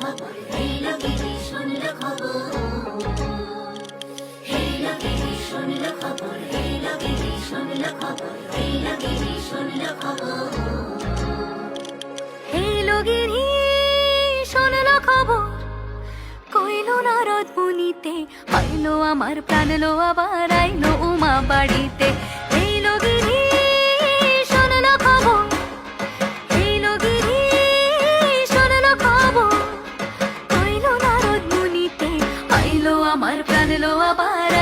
খবর হেলো গিরি শুনল খবর। হেলো গিরি শুনল খবর হেলো গিরি শুনল খবর। আমার প্রাণ, লো আবার আইলো উমা বাড়িতে। మారు కనులో అపార